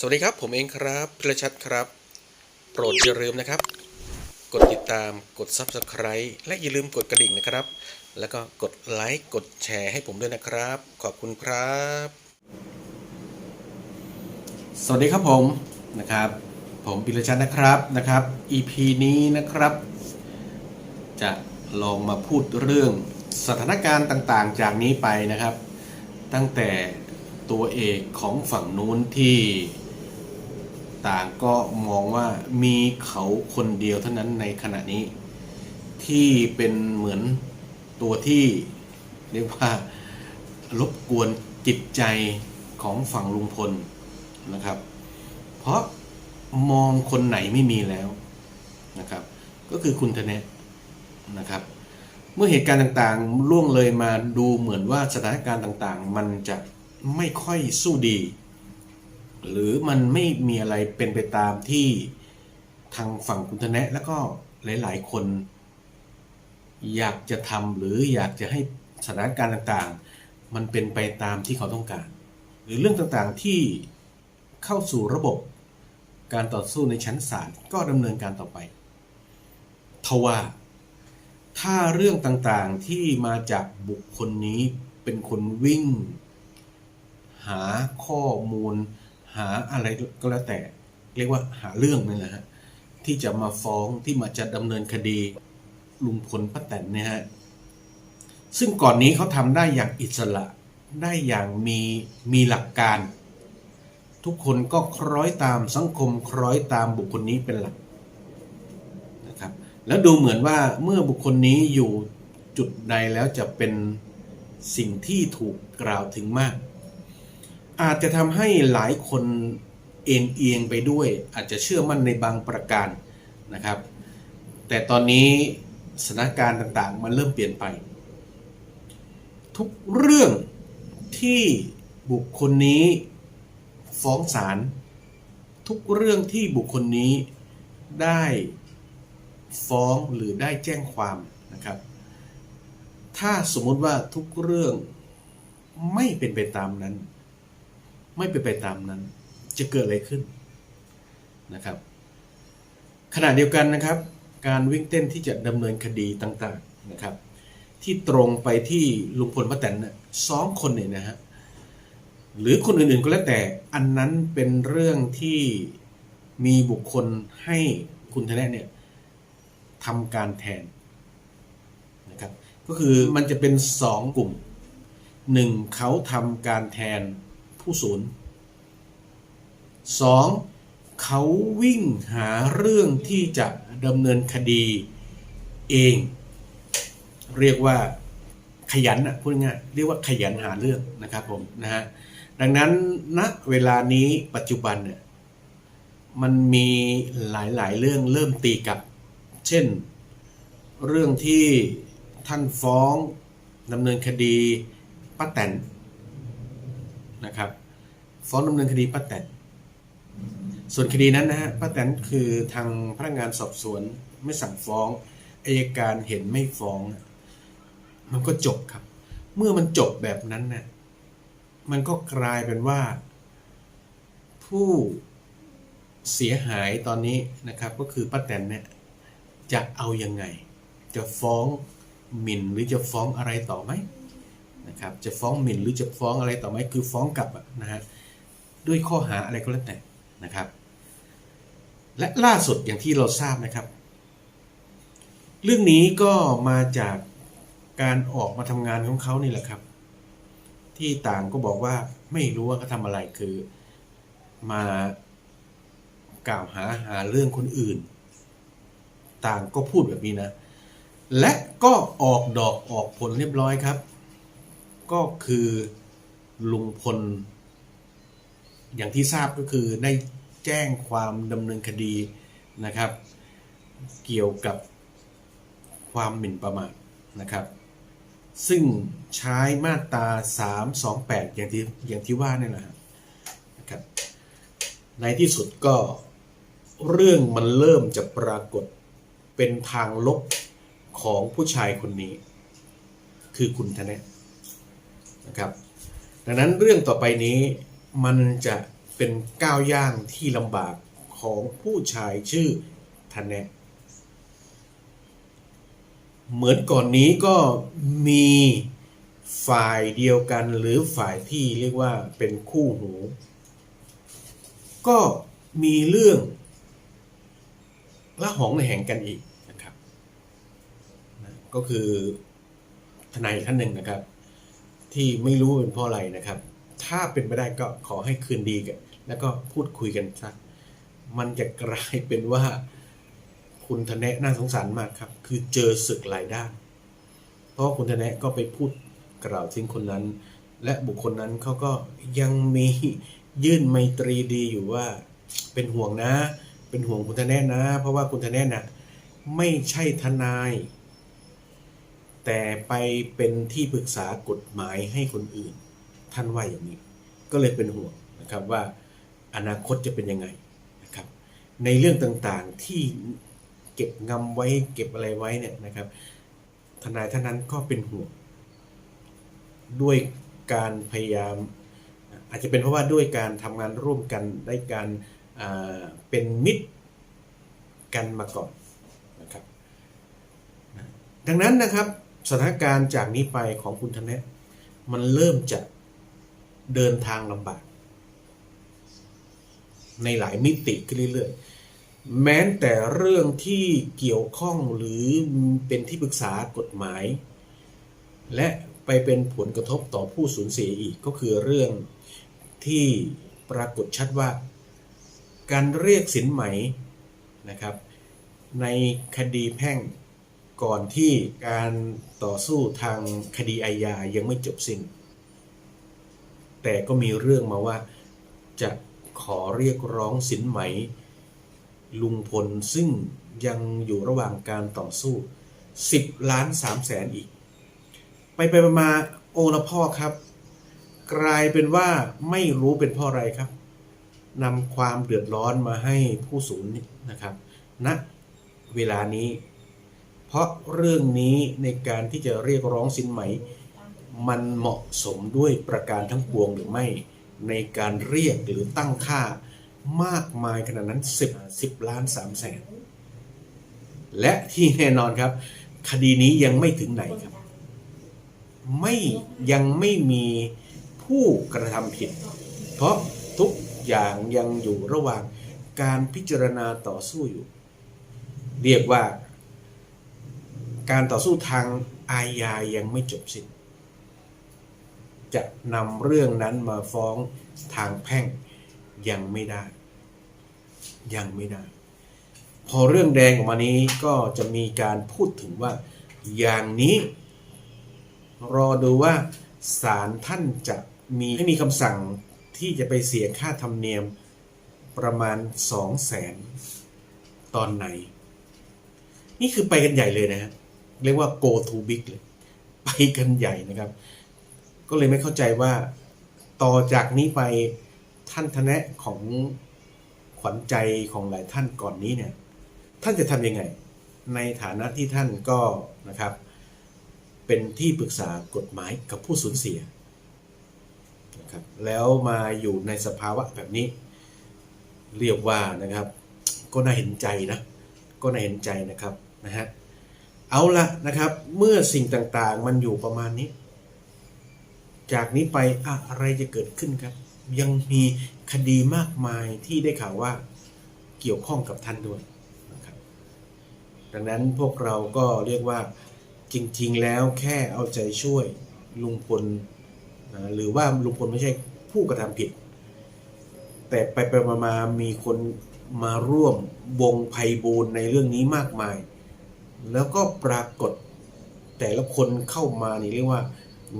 สวัสดีครับ ผมเองครับพิรชัดครับ โปรดอย่าลืมนะครับ กดติดตามกด Subscribe และอย่าลืมกดกระดิ่งนะครับ แล้วก็กดไลค์กดแชร์ให้ผมด้วยนะครับ ขอบคุณครับ สวัสดีครับผมนะครับ ผมพิรชัดนะครับนะครับ EP นี้นะครับ จะลองมาพูดเรื่องสถานการณ์ต่างๆ จากนี้ไปนะครับ ตั้งแต่ตัวเอกของฝั่งนู้นที่ ต่างก็มองว่ามีเขาคนเดียวเท่านั้นในขณะนี้ ที่เป็นเหมือนตัวที่เรียกว่ารบกวนจิตใจของฝั่งลุงพลนะครับ เพราะมองคนไหนไม่มีแล้วนะครับ ก็คือคุณธเนศนะครับ เมื่อเหตุการณ์ต่างๆล่วงเลยมาดูเหมือนว่าสถานการณ์ต่างๆ มันจะไม่ค่อยสู้ดี หรือมันไม่มีอะไรเป็นไปตามที่ทางฝั่งคุณธเนะแล้วก็หลาย ๆ คน อยากจะทำหรืออยากจะให้สถานการณ์ต่างๆ มันเป็นไปตามที่เขาต้องการ หรือเรื่องต่างๆที่เข้าสู่ระบบการต่อสู้ในชั้นศาลก็ดำเนินการต่อไป ทว่าถ้าเรื่องต่างๆที่มาจากบุคคลนี้เป็นคนวิ่ง หาข้อมูล หาอะไรก็แล้วแต่ เรียกว่าหาเรื่องนั่แหละฮะที่จะมาฟ้องที่มาจะดำเนินคดีลุงพลป้าแตนเนี่ยฮะซึ่งก่อนนี้เขาทำได้อย่างอิสระได้อย่างมีมีหลักการ ทุกคนก็คล้อยตามสังคมคล้อยตามบุคคลนี้เป็นหลักนะครับแล้วดูเหมือนว่าเมื่อบุคคลนี้อยู่จุดใดแล้วจะเป็นสิ่งที่ถูกกล่าวถึงมาก อาจจะทำให้หลายคนเอ็นเอียงไปด้วย อาจจะเชื่อมั่นในบางประการนะครับ แต่ตอนนี้สถานการณ์ต่างๆ มันเริ่มเปลี่ยนไป ทุกเรื่องที่บุคคลนี้ฟ้องศาลทุกเรื่องที่บุคคลนี้ได้ฟ้องหรือได้แจ้งความนะครับ ถ้าสมมติว่าทุกเรื่องไม่เป็นไปตามนั้น ไม่เป็นไปตามนั้น จะเกิดอะไรขึ้นนะครับ ขณะเดียวกันนะครับ การวิ่งเต้นที่จะดำเนินคดีต่างๆนะครับ ที่ตรงไปที่ลุงพลป้าแตนน่ะสองคนเนี่ยนะฮะหรือคนอื่นๆก็แล้วแต่อันนั้นเป็นเรื่องที่มีบุคคลให้คุณธเนศเนี่ยทำการแทนนะครับก็คือมันจะเป็นสองกลุ่มหนึ่งเขาทำการแทน ผู้ศูนย์สองเขาวิ่งหาเรื่องที่จะดำเนินคดีเอง เรียกว่าขยันอะพูดง่ายเรียกว่าขยันหาเรื่องนะครับผมนะฮะดังนั้นณเวลานี้ปัจจุบันเนี่ยมันมีหลายๆ เรื่องเริ่มตีกับ เช่น เรื่องที่ท่านฟ้องดำเนินคดีป้าแตน นะครับฟ้องดำเนินคดีป้าแตนส่วนคดีนั้นนะฮะป้าแตนคือทางพนักงานสอบสวนไม่สั่งฟ้องอายการเห็นไม่ฟ้อง มันก็จบครับ เมื่อมันจบแบบนั้นนะ่ะมันก็กลายเป็นว่า ผู้เสียหายตอนนี้นะครับ ก็คือป้าแตนเนี่ยจะเอายังไง จะฟ้องหมิ่นหรือจะฟ้องอะไรต่อไหม นะครับจะฟ้องหมิ่นหรือจะฟ้องอะไรต่อไหมคือฟ้องกลับนะฮะด้วยข้อหาอะไรก็แล้วแต่นะครับ และล่าสุดอย่างที่เราทราบนะครับ เรื่องนี้ก็มาจากการออกมาทำงานของเขานี่แหละครับ ที่ต่างก็บอกว่าไม่รู้ว่าเขาทำอะไรคือมากล่าวหาหาเรื่องคนอื่น ต่างก็พูดแบบนี้นะ และก็ออกดอกออกผลเรียบร้อยครับ ก็คือลุงพล อย่างที่ทราบก็คือได้แจ้งความดำเนินคดีนะครับ เกี่ยวกับความหมิ่นประมาทนะครับ ซึ่งใช้มาตรา 328 อย่างที่อย่างที่ว่าเนี่ยแหละนะครับ ในที่สุดก็เรื่องมันเริ่มจะปรากฏเป็นทางลบของผู้ชายคนนี้ คือคุณธเนศ นะครับดังนั้นเรื่องต่อไปนี้มันจะเป็นก้าวย่างที่ลำบากของผู้ชายชื่อธนแนะเหมือนก่อนนี้ก็มีฝ่ายเดียวกันหรือฝ่ายที่เรียกว่าเป็นคู่หู ก็มีเรื่องละหองระแห่งกันอีกนะครับ ก็คือทนายท่านหนึ่งนะครับ ที่ไม่รู้เป็นเพราะอะไรนะครับ ถ้าเป็นไปได้ก็ขอให้คืนดีกัน แล้วก็พูดคุยกันสักมันจะกลายเป็นว่าคุณทนแนะน่าสงสารมากครับ คือเจอศึกหลายด้าน เพราะคุณทนแนะก็ไปพูดกล่าวถึงคนนั้น และบุคคลนั้นเขาก็ยังมียื่นไมตรีดีอยู่ว่า เป็นห่วงนะ เป็นห่วงคุณทนแนะนะ เพราะว่าคุณทนแนะน่ะไม่ใช่ทนาย แต่ไปเป็นที่ปรึกษากฎหมายให้คนอื่น ท่านว่าอย่างนี้ ก็เลยเป็นห่วงนะครับว่าอนาคตจะเป็นยังไงนะครับ ในเรื่องต่างๆที่เก็บงำไว้เก็บอะไรไว้เนี่ยนะครับ ทนายท่านนั้นก็เป็นห่วง ด้วยการพยายาม อาจจะเป็นเพราะว่าด้วยการทำงานร่วมกันได้การเป็นมิตรกันมาก่อนนะครับ ดังนั้นนะครับ สถานการณ์จากนี้ไปของคุณธเนะมันเริ่มจะเดินทางลำบาก ในหลายมิติขึ้นเรื่อยๆ แม้แต่เรื่องที่เกี่ยวข้องหรือเป็นที่ปรึกษากฎหมาย และไปเป็นผลกระทบต่อผู้สูญเสียอีกก็คือเรื่องที่ปรากฏชัดว่า การเรียกสินไหมนะครับ ในคดีแพ่ง ก่อนที่การต่อสู้ทางคดีอาญายังไม่จบสิ้น แต่ก็มีเรื่องมาว่าจะขอเรียกร้องสินไหม ลุงพลซึ่งยังอยู่ระหว่างการต่อสู้ 10 ล้าน3แสนอีก ไปไปมาโอละพ่อครับ กลายเป็นว่าไม่รู้เป็นเพราะอะไรครับนำความเดือดร้อนมาให้ผู้สูญนะครับณนะเวลานี้ เพราะเรื่องนี้ในการที่จะเรียกร้องสินไหม มันเหมาะสมด้วยประการทั้งปวงหรือไม่ ในการเรียกหรือตั้งค่ามากมายขนาดนั้น 10 10ล้าน3แสนและที่แน่นอนครับ คดีนี้ยังไม่ถึงไหนครับ ไม่ยังไม่มีผู้กระทำผิด เพราะทุกอย่างยังอยู่ระหว่างการพิจารณาต่อสู้อยู่ เรียกว่า การต่อสู้ทางอาญายังไม่จบสิ้น จะนำเรื่องนั้นมาฟ้องทางแพ่งยังไม่ได้ ยังไม่ได้ พอเรื่องแดงออกมานี้ก็จะมีการพูดถึงว่าอย่างนี้ รอดูว่าศาลท่านจะมีให้มีคำสั่งที่จะไปเสียค่าธรรมเนียมประมาณสองแสนตอนไหน นี่คือไปกันใหญ่เลยนะฮะ เรียกว่า go to big เลย ไปกันใหญ่นะครับ ก็เลยไม่เข้าใจว่าต่อจากนี้ไปท่านทนะของขวัญใจของหลายท่านก่อนนี้เนี่ย ท่านจะทำยังไง ในฐานะที่ท่านก็นะครับ เป็นที่ปรึกษากฎหมายกับผู้สูญเสียนะครับแล้วมาอยู่ในสภาวะแบบนี้ เรียกว่านะครับ ก็น่าเห็นใจนะ ก็น่าเห็นใจนะครับนะฮะ เอาละนะครับ เมื่อสิ่งต่างๆ มันอยู่ประมาณนี้ จากนี้ไปอะอะไรจะเกิดขึ้นครับ ยังมีคดีมากมายที่ได้ข่าวว่าเกี่ยวข้องกับท่านด้วยนะครับ ดังนั้นพวกเราก็เรียกว่าจริง ๆ แล้วแค่เอาใจช่วยลุงพลนะหรือว่าลุงพลไม่ใช่ผู้กระทำผิด แต่ไปไปมามามีคนมาร่วมวงไพบูลในเรื่องนี้มากมาย แล้วก็ปรากฏแต่ละคนเข้ามานี่เรียกว่า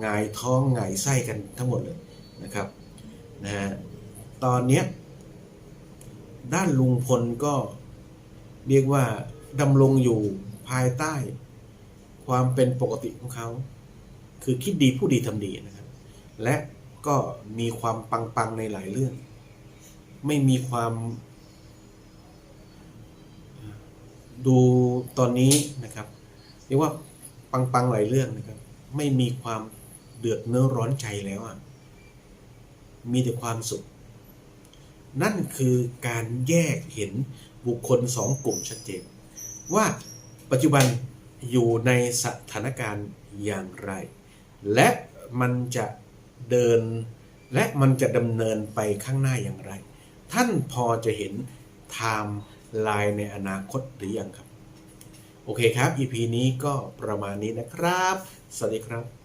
หงายท้องหงายไส้กันทั้งหมดเลยนะครับนะฮะตอนเนี้ยด้านลุงพลก็เรียกว่าดำรงอยู่ภายใต้ ความเป็นปกติของเขา คือคิดดีผู้ดีทำดีนะครับ และก็มีความปังๆในหลายเรื่อง ไม่มีความ ดูตอนนี้นะครับเรียกว่าปังๆหลายเรื่องนะครับ ไม่มีความเดือดเนื้อร้อนใจแล้วอะมีแต่ความสุข นั่นคือการแยกเห็นบุคคลสองกลุ่มชัดเจน ว่าปัจจุบันอยู่ในสถานการณ์อย่างไร และมันจะเดิน และมันจะดำเนินไปข้างหน้าอย่างไร ท่านพอจะเห็นไทม์ ไลน์ในอนาคตหรือยังครับ โอเคครับ EP นี้ก็ประมาณนี้นะครับ สวัสดีครับ